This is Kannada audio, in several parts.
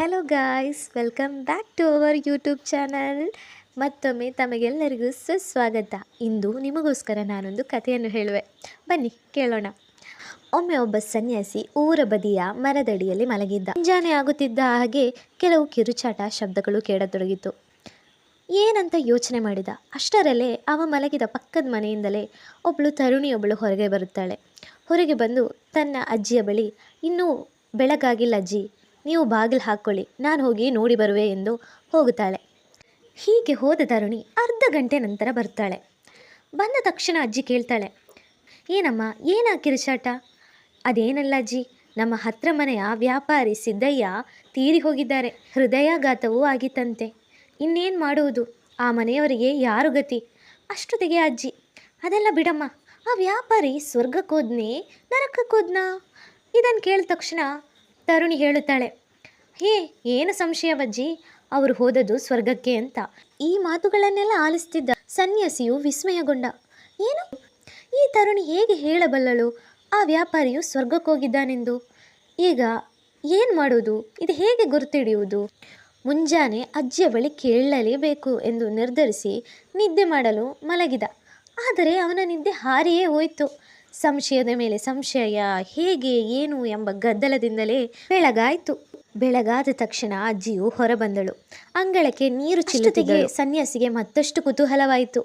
Hello guys welcome back to our YouTube channel ಮತ್ತೊಮ್ಮೆ ತಮಗೆಲ್ಲರಿಗೂ ಸುಸ್ವಾಗತ. ಇಂದು ನಿಮಗೋಸ್ಕರ ನಾನೊಂದು ಕಥೆಯನ್ನು ಹೇಳುವೆ. ಬನ್ನಿ, ಕೇಳೋಣ. ಒಮ್ಮೆ ಒಬ್ಬ ಸನ್ಯಾಸಿ ಊರ ಬದಿಯ ಮರದಡಿಯಲ್ಲಿ ಮಲಗಿದ್ದ. ಮುಂಜಾನೆ ಆಗುತ್ತಿದ್ದ ಹಾಗೆ ಕೆಲವು ಕಿರುಚಾಟ ಶಬ್ದಗಳು ಕೇಳತೊಡಗಿತು. ಏನಂತ ಯೋಚನೆ ಮಾಡಿದ? ಅಷ್ಟರಲ್ಲೇ ಅವ ಮಲಗಿದ ಪಕ್ಕದ ಮನೆಯಿಂದಲೇ ಒಬ್ಬಳು ತರುಣಿಯೊಬ್ಬಳು ಹೊರಗೆ ಬರುತ್ತಾಳೆ. ಹೊರಗೆ ಬಂದು ತನ್ನ ಅಜ್ಜಿಯ ಬಳಿ, ಇನ್ನೂ ಬೆಳಗಾಗಿಲ್ಲ ಅಜ್ಜಿ. ನೀವು ಬಾಗಿಲು ಹಾಕ್ಕೊಳ್ಳಿ, ನಾನು ಹೋಗಿ ನೋಡಿ ಬರುವೆ ಎಂದು ಹೋಗುತ್ತಾಳೆ. ಹೀಗೆ ಹೋದ ತರುಣಿ ಅರ್ಧ ಗಂಟೆ ನಂತರ ಬರ್ತಾಳೆ. ಬಂದ ತಕ್ಷಣ ಅಜ್ಜಿ ಕೇಳ್ತಾಳೆ, ಏನಮ್ಮ ಏನಾ ಕಿರುಚಾಟ ಅದೇನಲ್ಲ ಅಜ್ಜಿ, ನಮ್ಮ ಹತ್ರ ಮನೆಯ ವ್ಯಾಪಾರಿ ಸಿದ್ದಯ್ಯ ತೀರಿ ಹೋಗಿದ್ದಾರೆ, ಹೃದಯಾಘಾತವೂ ಆಗಿತ್ತಂತೆ. ಇನ್ನೇನು ಮಾಡುವುದು? ಆ ಮನೆಯವರಿಗೆ ಯಾರು ಗತಿ? ಅಷ್ಟೊತ್ತಿಗೆ ಅಜ್ಜಿ. ಅದೆಲ್ಲ ಬಿಡಮ್ಮ, ಆ ವ್ಯಾಪಾರಿ ಸ್ವರ್ಗಕ್ಕೋದ್ನೇ ನರಕಕ್ಕೋದ್ನಾ? ಇದನ್ನು ಕೇಳಿದ ತಕ್ಷಣ ತರುಣಿ ಹೇಳುತ್ತಾಳೆ, ಹೇ, ಏನು ಸಂಶಯವಜ್ಜಿ ಅವರು ಹೋದದು ಸ್ವರ್ಗಕ್ಕೆ ಅಂತ. ಈ ಮಾತುಗಳನ್ನೆಲ್ಲ ಆಲಿಸ್ತಿದ್ದ ಸನ್ಯಾಸಿಯು ವಿಸ್ಮಯಗೊಂಡ, ಏನು? ಈ ತರುಣಿ ಹೇಗೆ ಹೇಳಬಲ್ಲಳು? ಆ ವ್ಯಾಪಾರಿಯು ಸ್ವರ್ಗಕ್ಕೋಗಿದ್ದಾನೆಂದು ಈಗ ಏನು ಮಾಡುವುದು ಇದು ಹೇಗೆ ಗುರುತಿಡಿಯುವುದು? ಮುಂಜಾನೆ ಅಜ್ಜಿಯ ಬಳಿ ಕೇಳಲೇಬೇಕು ಎಂದು ನಿರ್ಧರಿಸಿ ನಿದ್ದೆ ಮಾಡಲು ಮಲಗಿದ. ಆದರೆ ಅವನ ನಿದ್ದೆ ಹಾರಿಯೇ ಹೋಯಿತು. ಸಂಶಯದ ಮೇಲೆ ಸಂಶಯ ಹೇಗೆ ಏನು ಎಂಬ ಗದ್ದಲದಿಂದಲೇ ಬೆಳಗಾಯಿತು. ಬೆಳಗಾದ ತಕ್ಷಣ ಅಜ್ಜಿಯು ಹೊರಬಂದಳು. ಅಂಗಳಕ್ಕೆ ನೀರು ಚಿಲ್ಲುತ್ತಿಗೆ ಸನ್ಯಾಸಿಗೆ ಮತ್ತಷ್ಟು ಕುತೂಹಲವಾಯಿತು.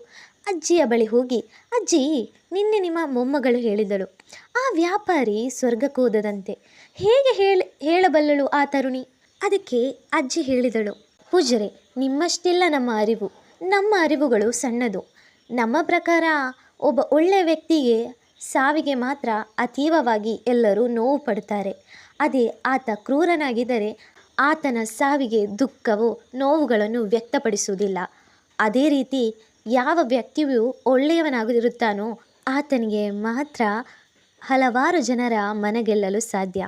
ಅಜ್ಜಿಯ ಬಳಿ ಹೋಗಿ ಅಜ್ಜಿ ನಿನ್ನೆ ನಿಮ್ಮ ಮೊಮ್ಮಗಳು ಹೇಳಿದಳು ಆ ವ್ಯಾಪಾರಿ ಸ್ವರ್ಗಕ್ಕೋದದಂತೆ ಹೇಗೆ ಹೇಳ ಹೇಳಬಲ್ಲಳು ಆ ತರುಣಿ? ಅದಕ್ಕೆ ಅಜ್ಜಿ ಹೇಳಿದಳು ಪೂಜರೆ ನಿಮ್ಮಷ್ಟೆಲ್ಲ ನಮ್ಮ ಅರಿವು. ನಮ್ಮ ಅರಿವುಗಳು ಸಣ್ಣದು. ನಮ್ಮ ಪ್ರಕಾರ ಒಬ್ಬ ಒಳ್ಳೆಯ ವ್ಯಕ್ತಿಗೆ ಸಾವಿಗೆ ಮಾತ್ರ ಅತೀವವಾಗಿ ಎಲ್ಲರೂ ನೋವು ಪಡುತ್ತಾರೆ. ಅದೇ ಆತ ಕ್ರೂರನಾಗಿದ್ದರೆ ಆತನ ಸಾವಿಗೆ ದುಃಖವು ನೋವುಗಳನ್ನು ವ್ಯಕ್ತಪಡಿಸುವುದಿಲ್ಲ. ಅದೇ ರೀತಿ ಯಾವ ವ್ಯಕ್ತಿಯು ಒಳ್ಳೆಯವನಾಗಿರುತ್ತಾನೋ ಆತನಿಗೆ ಮಾತ್ರ ಹಲವಾರು ಜನರ ಮನಗೆಲ್ಲಲು ಸಾಧ್ಯ.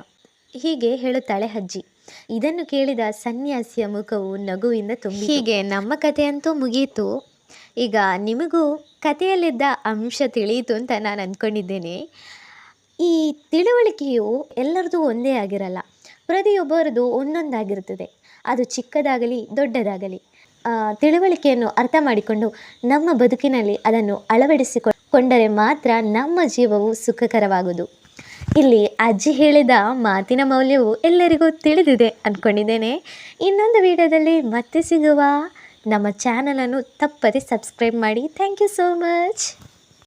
ಹೀಗೆ ಹೇಳುತ್ತಾಳೆ ಅಜ್ಜಿ. ಇದನ್ನು ಕೇಳಿದ ಸನ್ಯಾಸಿಯ ಮುಖವು ನಗುವಿಂದ ತುಂಬಿ ಹೀಗೆ ನಮ್ಮ ಕಥೆಯಂತೂ ಮುಗಿಯಿತು. ಈಗ ನಿಮಗೂ ಕಥೆಯಲ್ಲಿದ್ದ ಅಂಶ ತಿಳಿಯಿತು ಅಂತ ನಾನು ಅಂದ್ಕೊಂಡಿದ್ದೇನೆ. ಈ ತಿಳುವಳಿಕೆಯು ಎಲ್ಲರದು ಒಂದೇ ಆಗಿರಲ್ಲ ಪ್ರತಿಯೊಬ್ಬರದು ಒಂದೊಂದಾಗಿರುತ್ತದೆ. ಅದು ಚಿಕ್ಕದಾಗಲಿ, ದೊಡ್ಡದಾಗಲಿ ತಿಳುವಳಿಕೆಯನ್ನು ಅರ್ಥ ಮಾಡಿಕೊಂಡು ನಮ್ಮ ಬದುಕಿನಲ್ಲಿ ಅದನ್ನು ಅಳವಡಿಸಿಕೊಂಡರೆ ಮಾತ್ರ ನಮ್ಮ ಜೀವವು ಸುಖಕರವಾಗುವುದು. ಇಲ್ಲಿ ಅಜ್ಜಿ ಹೇಳಿದ ಮಾತಿನ ಮೌಲ್ಯವು ಎಲ್ಲರಿಗೂ ತಿಳಿದಿದೆ ಅಂದ್ಕೊಂಡಿದ್ದೇನೆ. ಇನ್ನೊಂದು ವಿಡಿಯೋದಲ್ಲಿ ಮತ್ತೆ ಸಿಗುವ ನಮ್ಮ ಚಾನಲನ್ನು ತಪ್ಪದೆ ಸಬ್ಸ್ಕ್ರೈಬ್ ಮಾಡಿ. Thank you so much.